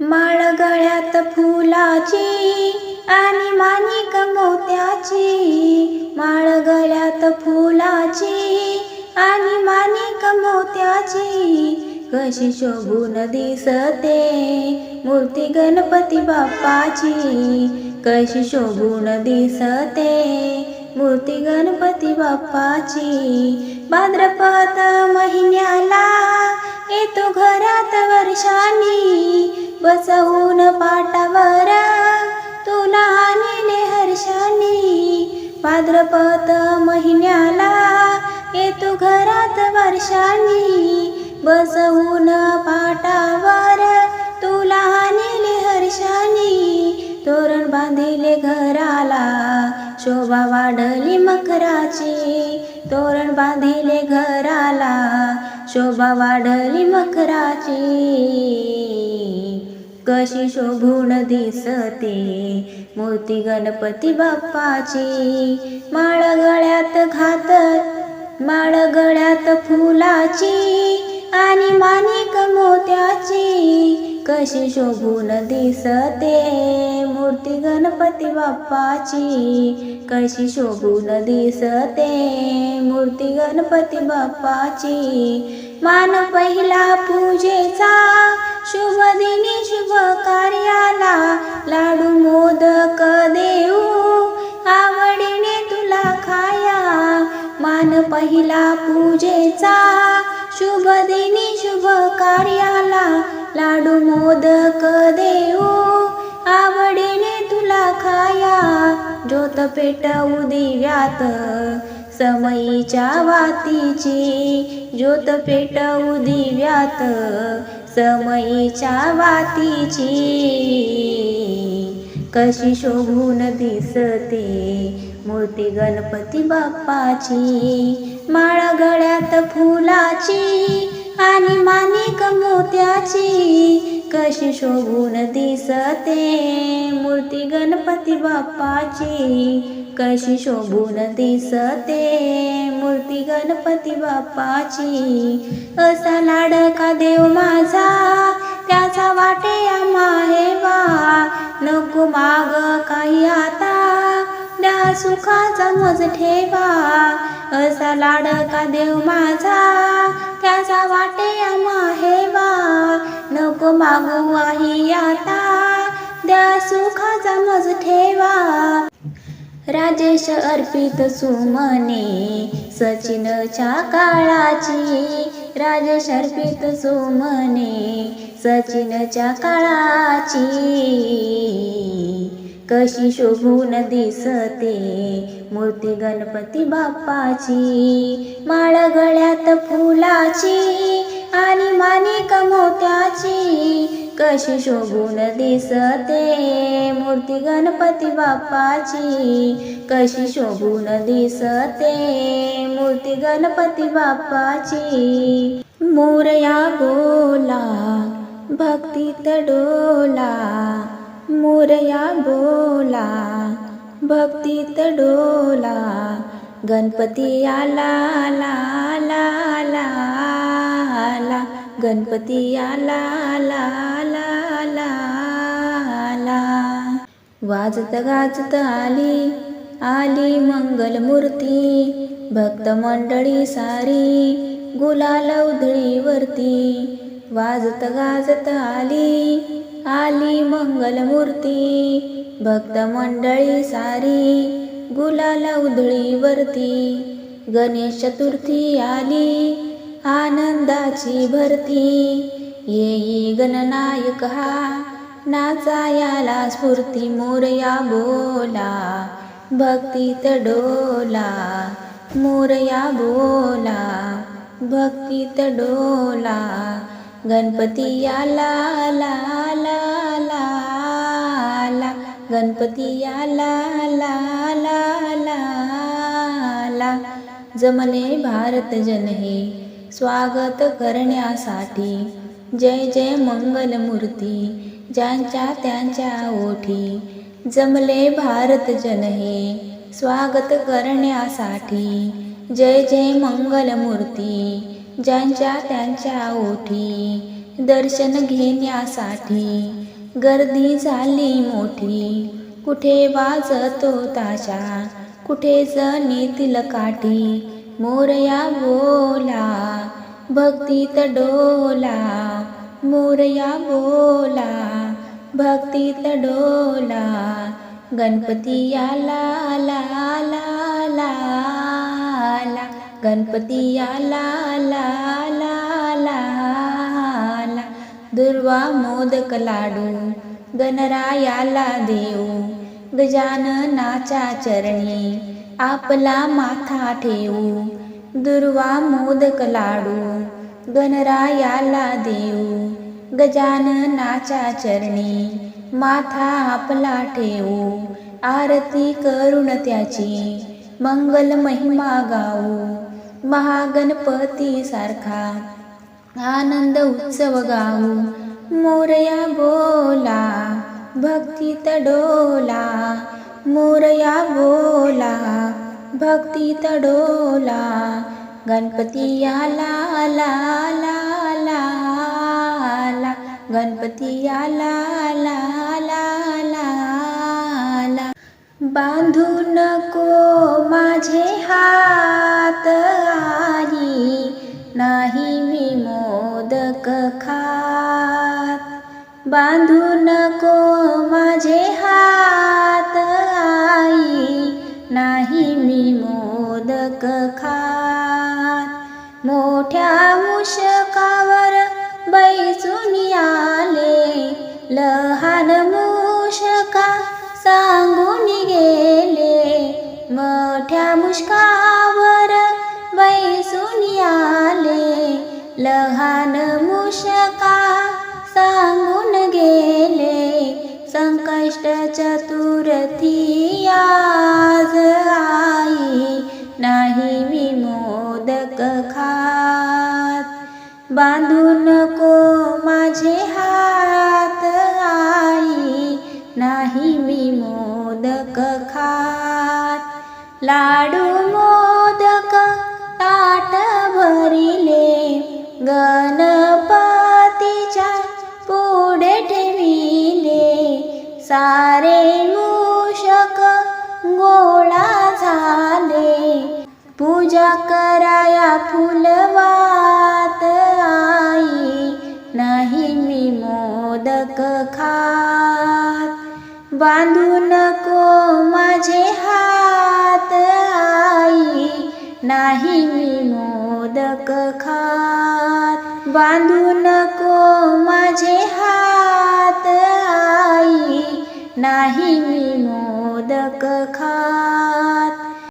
माळ गळ्यात फुलाची आणि माणिक मोत्याची. माळ गळ्यात फुलाची आणि माणिक मोत्याची. कशी शोभून दिसते मूर्ती गणपती बाप्पाची. कशी शोभून दिसते मूर्ती गणपती बाप्पाची. भाद्रपद महिन्याला येतो घरात वर्षानी. बसवून पाटावर. तुला नेले हर्षाने. भाद्रपद महिन्याला येतो घरात वर्षांनी. बसवून पाटावर. तुला नेले हर्षाने. तोरण बांधिले घराला. शोभा वाढली मकराची. तोरण बांधिले घराला. शोभा वाढली मकराची. कशी शोभून दिसते? मूर्ती गणपती बाप्पाची. माळ गळ्यात घातत माळ गळ्यात फुलाची. आणि माणिक मोत्याची. कशी शोभून दिसते? मूर्ती गणपती बाप्पाची. कशी शोभून दिसते? मूर्ती गणपती बाप्पाची. मान पहिला पूजेचा. शुभ दिनी शुभ कार्याला लाडू मोदक देऊ. आवडीने तुला खाया मान पहिला पूजेचा. शुभ दिनी शुभ कार्याला लाडू मोदक देऊ. आवडीने तुला खाया ज्योत पेटवू दिव्यात समयीच्या वातीची ज्योत पेटवू दिव्यात समयीच्या वातीची कशी शोभून दिसते मूर्ती गणपती बाप्पाची. माळा गळ्यात फुलाची आणि मानिक मोत्याची कशी शोभून दिसते? मूर्ती गणपती बाप्पाची कशी शोभून दिसते? मूर्ती गणपती बाप्पाची असा लाडका देव माझा त्याचा वाटे आम्हा वा बा. नको माग काही आता सुखाचा मज ठेवा. असा लाडका देव माझा त्याचा वाटे आम्हा नको मागू वाही आता द्या सुखाचा मज ठेवा. राजेश अर्पित सुमने सचिनच्या काळाची. राजेश अर्पित सुमने सचिनच्या काळाची. कशी शोभून दिसते मूर्ती गणपती बाप्पाची. माळ गळ्यात फुलाची आणि मानिक मोत्याची. कशी शोभून दिसते मूर्ती गणपती बाप्पाची. कशी शोभून दिसते मूर्ती गणपती बाप्पाची. मोरया बोला भक्तीत डोला मोरया बोला भक्तीत डोला गणपती आला ला ला ला ला गणपती आला ला ला ला ला. वाजत गाजत आली आली मंगलमूर्ती भक्त मंडळी सारी गुलाल उधळीवरती. वाजत गाजत आली आली मंगलमूर्ती. भक्त मंडळी सारी गुलाल उधळीवरती गणेश चतुर्थी आली आनंदाची भरती. येई गणनायक हा नाचायाला स्फूर्ती मोरया बोला. भक्तीत डोला मोरया बोला. भक्तीत डोला गणपती आला. गणपती आला ला ला ला ला. जमले भारत जन हे स्वागत करण्यासाठी. जय जय मंगलमूर्ती ज्यांच्या त्यांच्या ओठी. जमले भारत जन हे स्वागत करण्यासाठी. जय जय मंगलमूर्ती ज्यांच्या त्यांच्या ओठी. दर्शन घेण्यासाठी. गर्दी झाली मोठी. कुठे वाजतो ताशा कुठे जनीतील काठी मोरया बोला भक्तीत डोला मोरया बोला भक्तीत डोला गणपती आला ला ला ला गणपती आला ला दुर्वा मोदक लाडू गणरायाला देऊ गजाननाच्या चरणी आपला माथा ठेवू दुर्वा मोदक लाडू गणरायाला देऊ गजाननाच्या चरणी माथा आपला ठेवू आरती करून त्याची मंगल महिमा गाऊ. महागणपती सारखा आनंद उत्सव गाऊ. मोरया बोला भक्तीत डोला मोरया बोला भक्तीत डोला गणपती आला आला आला गणपती आला आला बांधू नको माझे हात आई. नाही मी खात बांधू नको माझे हात आई. नाही मी मोदक खात. मोठ्या मुशकावर बैसून आले. लहान मुशका सांगून गेले. मोठ्या मुशकावर बैसून आले. लहान मुशका सांगून गेले संकष्ट चतुर्थी आज आई नाही मी मोदक खात. बांधू नको माझे हात आई नाही मी मोदक खात. लाडू मोदक ताट भरिले गण फुलवात आई नाही मी मोदक खात. बांधू नको माझे हात आई नाही मी मोदक खात. बांधू नको माझे हात आई नाही मी